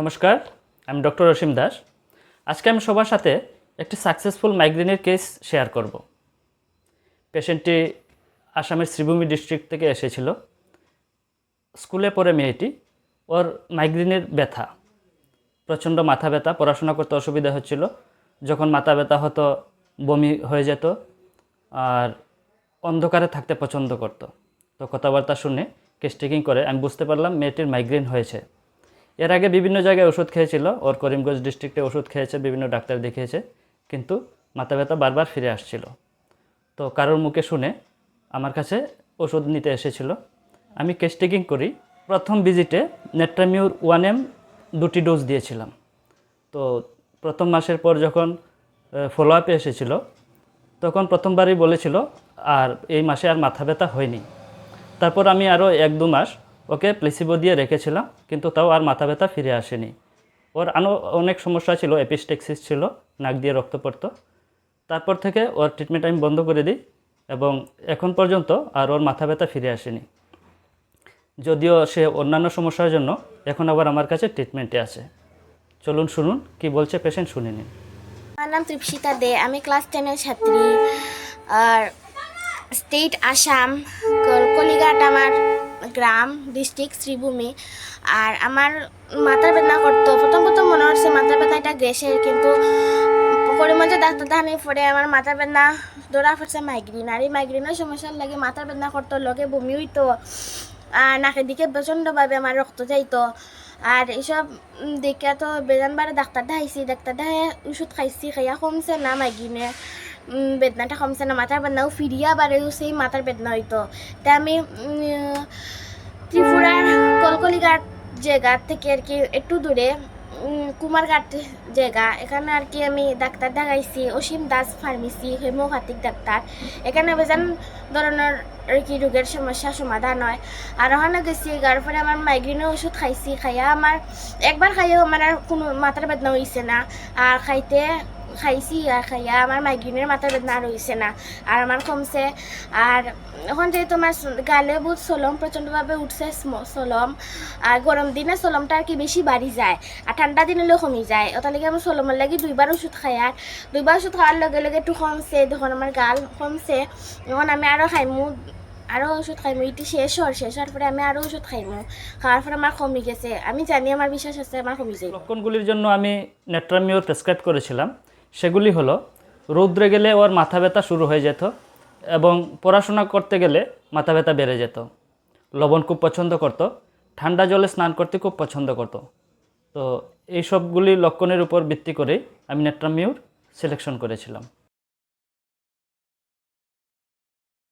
নমস্কার, আমি ডক্টর অসীম দাস। আজকে আমি সবার সাথে একটি সাকসেসফুল মাইগ্রেনের কেস শেয়ার করব। পেশেন্টটি আসামের শ্রীভূমি ডিস্ট্রিক্ট থেকে এসেছিল। স্কুলে পড়ে মেয়েটি, ওর মাইগ্রেনের ব্যথা। প্রচণ্ড মাথা ব্যথা, পড়াশোনা করতে অসুবিধা হচ্ছিল। যখন মাথা ব্যথা হতো, বমি হয়ে যেত আর অন্ধকারে থাকতে পছন্দ করত। তো কথাবার্তা শুনে কেস টেকিং করে আমি বুঝতে পারলাম মেয়েটির মাইগ্রেন হয়েছে। এর আগে বিভিন্ন জায়গায় ওষুধ খেয়েছিল। ওর করিমগঞ্জ ডিস্ট্রিক্টে ওষুধ খেয়েছে, বিভিন্ন ডাক্তার দেখিয়েছে। কিন্তু মাথা ব্যথা বারবার ফিরে আসছিল। তো কারোর মুখে শুনে আমার কাছে ওষুধ নিতে এসেছিল। আমি কেস টেকিং করি। প্রথম ভিজিটে নেট্রামিউর ওয়ান এম দুটি ডোজ দিয়েছিলাম। তো প্রথম মাসের পর যখন ফলো আপে এসেছিল, তখন প্রথমবারই বলেছিল, আর এই মাসে আর মাথা ব্যথা হয়নি। তারপর আমি আরও এক দু মাস ওকে প্লেসিবো দিয়ে রেখেছিলাম, কিন্তু তাও আর মাথা ব্যথা ফিরে আসেনি। ওর আরও অনেক সমস্যা ছিল এপিস্টেক্সিস ছিল, নাক দিয়ে রক্ত পড়তো। তারপর থেকে ওর ট্রিটমেন্ট আমি বন্ধ করে দিই এবং এখন পর্যন্ত আর ওর মাথা ব্যথা ফিরে আসেনি। যদিও সে অন্যান্য সমস্যার জন্য এখন আবার আমার কাছে ট্রিটমেন্টে আছে। চলুন শুনুন, কি বলছে পেশেন্ট শুনে নিন। আমার নাম তৃপ্সিতা দে, আমি ক্লাস টেনের ছাত্রী, আর স্টেট আসাম কল- কলিঘাট আমার গ্রাম ডিস্ট্রিক্ট শ্রীভূমি। আর আমার মাথার বেদনা করতো। প্রথম প্রথম মনে হচ্ছে মাথার বেদনা এটা গ্যাসের, কিন্তু করিমগঞ্জে ডাক্তার দেখানি পরে আমার মাথার বেদনা ধরা পড়ছে মাইগ্রেন আর এই মাইগ্রেনের সমস্যার লাগে মাথার বেদনা করতো লগে বমি হইতো, আর নাকের দিকে প্রচণ্ডভাবে আমার রক্ত যাইতো। আর এইসব দেখে তো বেজানবারে ডাক্তার দেখাইছি, ডাক্তার দেখাই ওষুধ খাইছি, খাইয়া কমছে না মাইগ্রেনে বেদনাটা কমছে না, মাথার বেদনাও ফিরিয়া বারে সেই মাথার বেদনা হইতো। তা আমি কলকলিঘাট জায়গা থেকে আর কি একটু দূরে কুমারঘাট জায়গা। এখানে আর কি আমি ডাক্তার দেখাইছি, Asim Das pharmacy homeopathic doctor. এখানে বেজান ধরনের আর কি রোগের সমস্যা সমাধান হয়। আর ওখানে গেছি গার পরে আমার মাইগ্রেনের ওষুধ খাইছি, খাইয়া আমার একবার খাইয়াও আমার আর কোনো মাথার বেদনা হইছে না। আর খাইতে খাইছি আর খাইয়া আমার মাইগ্রেনের মাথার বেদনা হইছে না। আর আমার কমছে আর এখন যেহেতু আমার গালে বহুত সলম প্রচণ্ডভাবে উঠছে সলম আর গরম দিনে সলমটা আর কি বেশি বাড়ি যায়। আর ঠান্ডা দিন হলেও কমি যায়। ওটার লাগে আমার সলমের লাগে দুইবার ওষুধ খাই আর দুইবার ওষুধ খাওয়ার লগে লগে একটু কমছে তখন আমার গাল কমছে এখন আমি আরও খাইমু আরও ওষুধ খাইমু। ইটি শেষ হওয়ার শেষ হওয়ার পরে আমি আরও ওষুধ খাইমু। খাওয়ার পরে আমার কমি গেছে। আমি জানি আমার বিশ্বাস আছে আমার কমি যায়। লক্ষণগুলির জন্য আমি নেট্রামিওর প্রেসক্রাইব করেছিলাম সেগুলি হলো, রৌদ্রে গেলে ওর মাথা ব্যথা শুরু হয়ে যেত এবং পড়াশোনা করতে গেলে মাথা ব্যথা বেড়ে যেত। লবণ খুব পছন্দ করত, ঠান্ডা জলে স্নান করতে খুব পছন্দ করত। তো এই সবগুলি লক্ষণের উপর ভিত্তি করেই আমি নেট্রামিউর সিলেকশন করেছিলাম।